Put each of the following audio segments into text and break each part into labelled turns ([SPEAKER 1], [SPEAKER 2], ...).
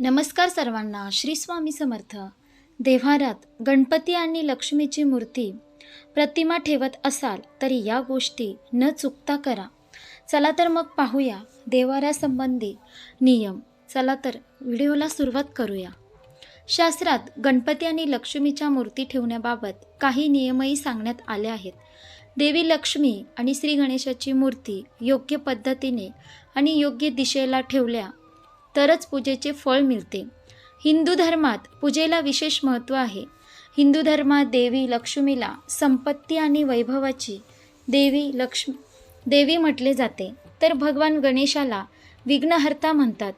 [SPEAKER 1] नमस्कार सर्वांना श्री स्वामी समर्थ. देव्हारात गणपती आणि लक्ष्मीची मूर्ती प्रतिमा ठेवत असाल तर या गोष्टी न चुकता करा. चला तर मग पाहूया देव्हाऱ्यासंबंधी नियम. चला तर व्हिडिओला सुरुवात करूया. शास्त्रात गणपती आणि लक्ष्मीच्या मूर्ती ठेवण्याबाबत काही नियमही सांगण्यात आले आहेत. देवी लक्ष्मी आणि श्री गणेशाची मूर्ती योग्य पद्धतीने आणि योग्य दिशेला ठेवल्या तरच पूजेचे फळ मिळते. हिंदू धर्मात पूजेला विशेष महत्त्व आहे. हिंदू धर्मात देवी लक्ष्मीला संपत्ती आणि वैभवाची देवी लक्ष्मी देवी म्हटले जाते. तर भगवान गणेशाला विघ्नहर्ता म्हणतात.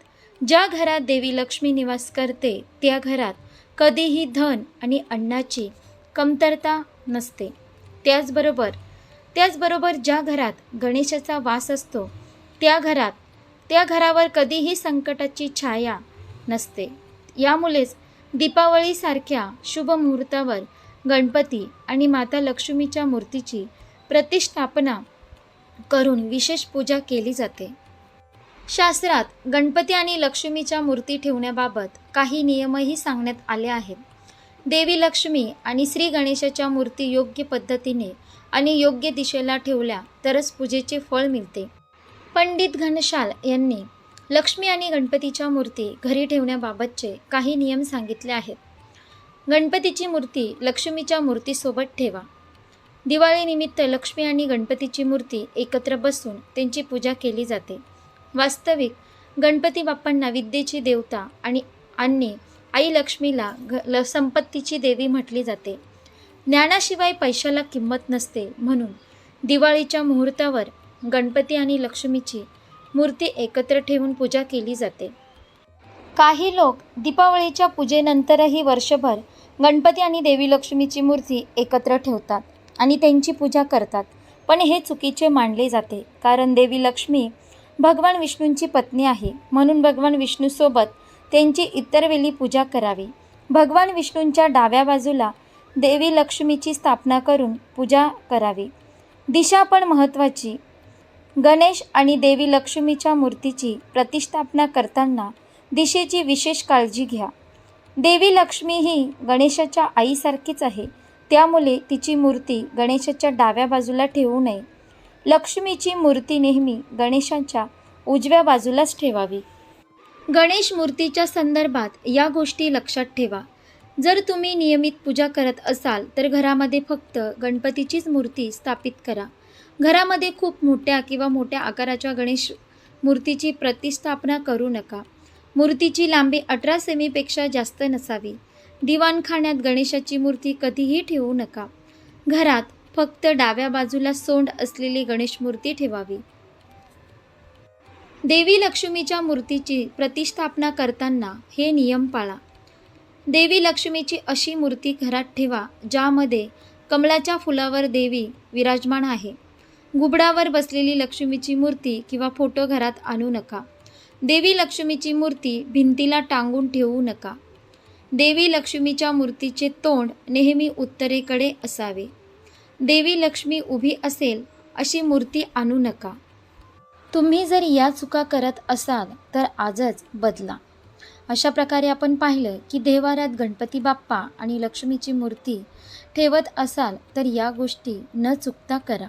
[SPEAKER 1] ज्या घरात देवी लक्ष्मी निवास करते त्या घरात कधीही धन आणि अन्नाची कमतरता नसते. त्याचबरोबर त्याचबरोबर ज्या घरात गणेशाचा वास असतो त्या घरात त्या घरावर कधीही संकटाची छाया नसते. यामुळेच दीपावळीसारख्या शुभ मुहूर्तावर गणपती आणि माता लक्ष्मीच्या मूर्तीची प्रतिष्ठापना करून विशेष पूजा केली जाते. शास्त्रात गणपती आणि लक्ष्मीच्या मूर्ती ठेवण्याबाबत काही नियमही सांगण्यात आले आहेत. देवी लक्ष्मी आणि श्री गणेशाच्या मूर्ती योग्य पद्धतीने आणि योग्य दिशेला ठेवल्या तरच पूजेचे फळ मिळते. पंडित घनशाल यांनी लक्ष्मी आणि गणपतीच्या मूर्ती घरी ठेवण्याबाबतचे काही नियम सांगितले आहेत. गणपतीची मूर्ती लक्ष्मीच्या मूर्तीसोबत ठेवा. दिवाळीनिमित्त लक्ष्मी आणि गणपतीची मूर्ती एकत्र बसून त्यांची पूजा केली जाते. वास्तविक गणपती बाप्पांना विद्येची देवता आणि आणि आई लक्ष्मीला घ ल संपत्तीची देवी म्हटली जाते. ज्ञानाशिवाय पैशाला किंमत नसते म्हणून दिवाळीच्या मुहूर्तावर गणपती आणि लक्ष्मीची मूर्ती एकत्र ठेवून पूजा केली जाते. काही लोक दीपावलीच्या पूजेनंतरही वर्षभर गणपती आणि देवी लक्ष्मीची मूर्ती एकत्र ठेवतात आणि त्यांची पूजा करतात. पण हे चुकीचे मानले जाते कारण देवी लक्ष्मी भगवान विष्णूंची पत्नी आहे. म्हणून भगवान विष्णूसोबत त्यांची इतर वेळी पूजा करावी. भगवान विष्णूंच्या डाव्या बाजूला देवी लक्ष्मीची स्थापना करून पूजा करावी. दिशा पण महत्त्वाची गणेश आणि देवी लक्ष्मीच्या मूर्तीची प्रतिष्ठापना करताना दिशेची विशेष काळजी घ्या. देवी लक्ष्मी ही गणेशाच्या आईसारखीच आहे. त्यामुळे तिची मूर्ती गणेशाच्या डाव्या बाजूला ठेवू नये. लक्ष्मीची मूर्ती नेहमी गणेशाच्या उजव्या बाजूलाच ठेवावी. गणेश मूर्तीच्या संदर्भात या गोष्टी लक्षात ठेवा. जर तुम्ही नियमित पूजा करत असाल तर घरामध्ये फक्त गणपतीचीच मूर्ती स्थापित करा. घरामध्ये खूप मोठ्या किंवा मोठ्या आकाराच्या गणेश मूर्तीची प्रतिस्थापना करू नका. मूर्तीची लांबी अठरा सेमीपेक्षा जास्त नसावी. दिवाणखाण्यात गणेशाची मूर्ती कधीही ठेवू नका. घरात फक्त डाव्या बाजूला सोंड असलेली गणेश मूर्ती ठेवावी. देवी लक्ष्मीच्या मूर्तीची प्रतिष्ठापना करताना हे नियम पाळा. देवी लक्ष्मीची अशी मूर्ती घरात ठेवा ज्यामध्ये कमळाच्या फुलावर देवी विराजमान आहे. गुबडावर बसलेली लक्ष्मीची मूर्ती किंवा फोटो घरात आणू नका. देवी लक्ष्मीची मूर्ती भिंतीला टांगून ठेवू नका. देवी लक्ष्मीच्या मूर्तीचे तोंड नेहमी उत्तरेकडे असावे. देवी लक्ष्मी उभी असेल अशी मूर्ती आणू नका. तुम्ही जर या चुका करत असाल तर आजच बदला. अशा प्रकारे आपण पाहिलं की देवारात गणपती बाप्पा आणि लक्ष्मीची मूर्ती ठेवत असाल तर या गोष्टी न चुकता करा.